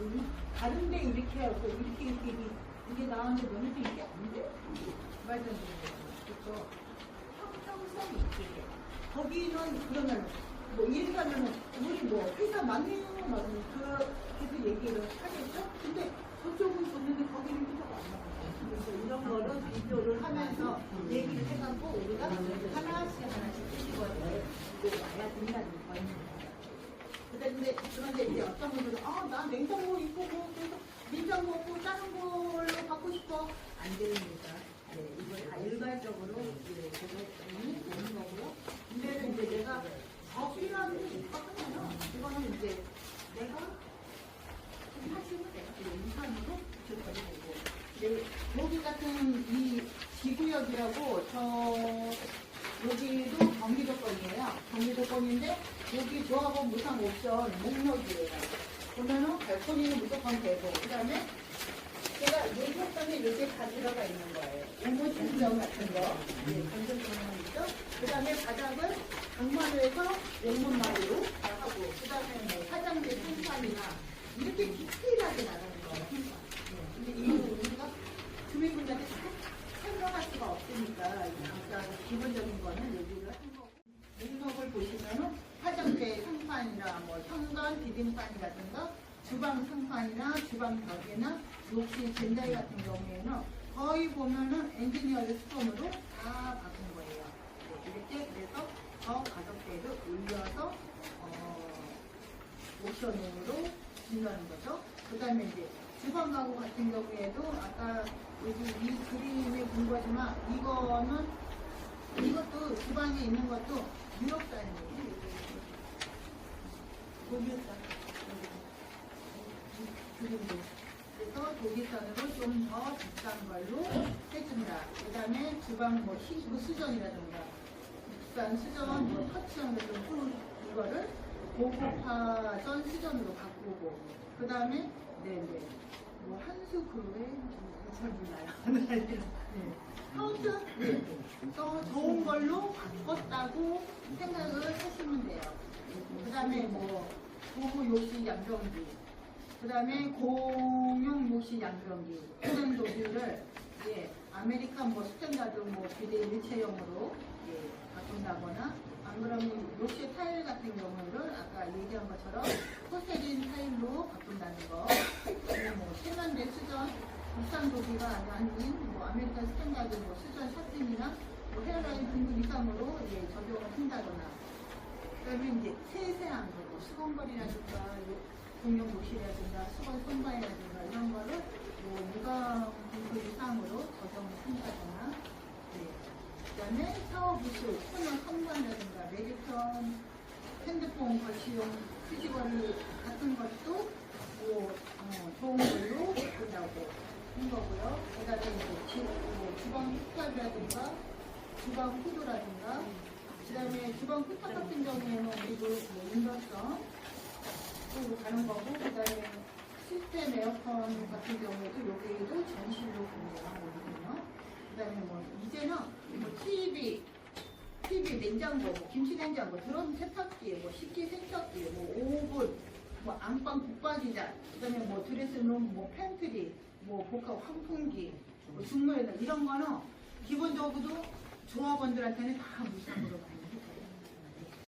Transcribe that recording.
음, 다른데 이렇게 하고 이렇게 이렇게 이게, 나왔는데 너네도 이게 안 돼? 말도 안 되는 거야. 그래서 형평성이 있게 거기는 그러면 뭐 이렇게 하면은 우리 뭐 회사 맞네요 맞네요 그렇게도 얘기를 하겠죠? 근데 저쪽은 줬는데 거기는 회사가 안 나와요. 그래서 이런 거를 비교를 하면서 얘기를 해갖고 우리가 하나씩 하나씩 뒤집어서 와야 된다는 거입니다. 근데 그런데 이제 어떤 분들은 아 나 냉장고 이쁘고 그래서 냉장고 없고 다른 걸로 받고 싶어 안 됩니다. 네, 이걸 다 일괄적으로 이제 제작이 되는 거고요. 근데 이제 내가 더 필요한 게 있거든요. 이거는 이제 내가 좀 하시면 내가 그 인상으로 줄 거고. 네, 여기 같은 이 지구역이라고 저 여기도 경기도권이에요. 경기도권인데 여기 조합원 무상 옵션 목록이에요. 보면은 발코니는 무조건 되고 그다음에 제가 게 이렇게 다 들어가 있는 거예요. 오모 전정 같은 거, 예, 건설 전용 있죠. 그다음에 바닥은 강마루에서 연못마루로 하고 그다음에 뭐 화장대 생산이나 이렇게 디테일하게 나가는 거예요. 예, 근데 이거는 우리가 주민분들한테 다 설명할 수가 없으니까 아까 기본적인 거는 얘기를 한 거고 목록을 보시면은 화장대 상판이나 뭐 현관 디딤판이라든가 주방 상판이나 주방 벽이나 욕실 젠다이 같은 경우에는 거의 보면은 엔지니어드 스톤으로 다 바꾼 거예요. 네, 이렇게 그래서 더 가격대를 올려서 어, 옵션으로 준다는 거죠. 그 다음에 이제 주방 가구 같은 경우에도 아까 여기 이 그림에 본 거지만 이거는 이것도 주방에 있는 것도 유럽산이에요. 독일산. 그래서 독일산으로 좀 더 비싼 걸로 해준다. 그 다음에 주방 뭐 시구 수전이라든가 국산 수전, 뭐 터치형 후 이거를 고급화전 수전으로 바꾸고 그 다음에 네네 뭐 한수 그루에 잘 몰라요. 더 좋은 걸로 바꿨다고 생각을 하시면 돼요. 그 다음에 뭐 부부 요시 양변기 그 다음에 공용 요시 양변기 이런 도구를 예, 아메리칸 뭐 스탠다드 뭐 비대 일체형으로 예, 바꾼다거나 안 그러면 요시 타일 같은 경우를 아까 얘기한 것처럼 포세린 타일로 바꾼다는 거 그다음에 뭐 세면대 수전 국산 도구가 아닌 뭐 아메리칸 스탠다드 뭐 수전 샤팅이나 뭐 헤어라인 등급 이상으로 예, 적용을 한다거나. 그다음에 이제 세세한 거, 뭐 수건거리라든가 요- 공용 욕실이라든가 수건 손바이라든가 이런 거를 뭐 무감 등급 이상으로 적용을 한다거나. 네. 그다음에 샤워 부스, 코너 선반이라든가 메리턴 핸드폰 거치용 휴지거리 같은 것도 뭐 어, 좋은 걸로 바꾼다고 한 거고요. 그다음에 이제 지, 뭐 주방 휘탑이라든가 주방 후드라든가 그다음에 주방 후탑 같은 경우에는 우리도 뭐 인덕션 으로 가는 거고 그다음에 시스템 에어컨 같은 경우에도 여기도 전실로 분류한 거거든요. 그다음에 뭐 이제는 뭐 TV, TV 냉장고, 뭐 김치 냉장고, 드럼 세탁기, 뭐 식기 세척기, 뭐 오븐, 뭐 안방 북박이자, 그다음에 뭐 드레스룸, 뭐 팬트리, 뭐 복합 환풍기, 뭐 중물에다 이런 거는 기본적으로 조합원들한테는 다 무상으로